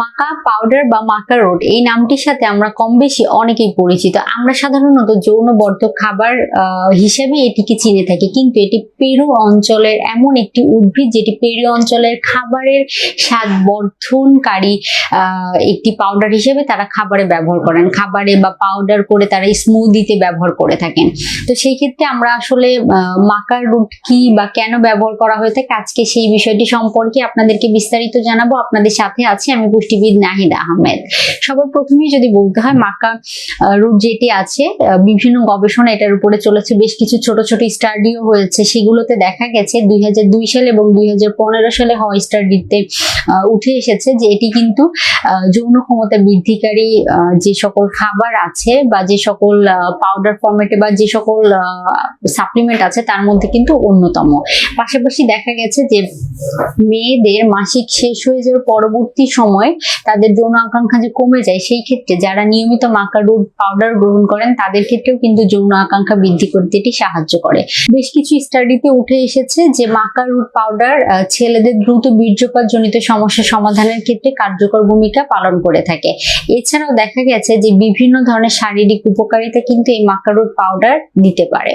মাকা পাউডার বা মাকা রোড এই নামটির সাথে আমরা কম বেশি অনেকেই পরিচিত। আমরা সাধারণত যৌনবর্ধক খাবার হিসেবে এটিকে চিনে থাকি। কিন্তু এটি পেরু অঞ্চলের এমন একটি উদ্ভিদ যেটি পেরু অঞ্চলের খাবারের স্বাদ বর্ধনকারী একটি পাউডার হিসেবে তারা খাবারে ব্যবহার করেন। খাবারে বা পাউডার করে তারা স্মুদিতে ব্যবহার করে থাকেন। তো সেই ক্ষেত্রে আমরা আসলে মাকার রুট কি বা কেন ব্যবহার করা হয়ে থাকে, আজকে সেই বিষয়টি সম্পর্কে আপনাদেরকে বিস্তারিত জানাব। আপনাদের সাথে আছি আমি পুষ্টিবিদ নাহিদ আহমেদ। সবার প্রথমেই যদি বলতে হয় মাকা রুট যেটি আছে বিভিন্ন গবেষণা এটার উপরে চলেছে। বেশ কিছু ছোট ছোট স্টাডিও হয়েছে। সেগুলোতে দেখা গেছে দুই সাল এবং দুই হাজার পনেরো সালে হওয়া স্টাডিতে উঠে এসেছে যে এটি কিন্তু যৌন ক্ষমতা বৃদ্ধিকারী যে সকল খাবার আছে বা যে সকল পাউডার ফরম্যাটে বা যে সকল সাপ্লিমেন্ট আছে তার মধ্যে কিন্তু অন্যতম। পাশাপাশি দেখা গেছে যে মেয়েদের মাসিক শেষ হয়ে যাওয়ার পরবর্তী সময় তাদের যৌন আকাঙ্ক্ষা যে কমে যায় সেই ক্ষেত্রে যারা নিয়মিত মাকা রুট পাউডার গ্রহণ করেন তাদের ক্ষেত্রেও কিন্তু যৌন আকাঙ্ক্ষা বৃদ্ধি করতে এটি সাহায্য করে। বেশ কিছু স্টাডিতে উঠে এসেছে যে মাকা রুট পাউডার ছেলেদের দ্রুত বীর্যপাত জনিত সমস্যা সমাধানের ক্ষেত্রে কার্যকর ভূমিকা পালন করে থাকে। এছাড়াও দেখা গেছে যে বিভিন্ন ধরনের শারীরিক উপকারিতা কিন্তু এই মাকা রুট পাউডার দিতে পারে।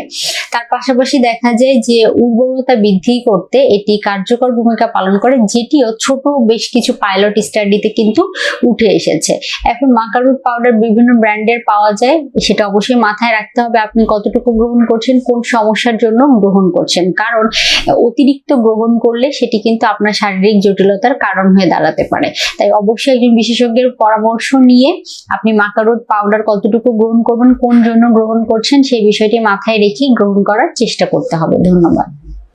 তার পাশাপাশি দেখা যায় যে উর্বরতা বৃদ্ধি করতে এটি কার্যকর ভূমিকা পালন করে, যেটিও ছোট বেশ কিছু পাইলট স্টাডিতে কিন্তু উঠে এসেছে। এখন মাকারুট পাউডার বিভিন্ন ব্র্যান্ডের পাওয়া যায়, সেটা অবশ্যই মাথায় রাখতে হবে আপনি কতটুকু গ্রহণ করছেন, কোন সমস্যার জন্য গ্রহণ করছেন। কারণ অতিরিক্ত গ্রহণ করলে সেটি কিন্তু আপনার শারীরিক জটিলতার কারণ হয়ে দাঁড়াতে পারে। তাই অবশ্যই একজন বিশেষজ্ঞের পরামর্শ নিয়ে আপনি মাকারুট পাউডার কতটুকু গ্রহণ করবেন, কোন জন্য গ্রহণ করছেন, সেই বিষয়টি মাথায় রেখে গ্রহণ করার চেষ্টা করতে হবে। ধন্যবাদ।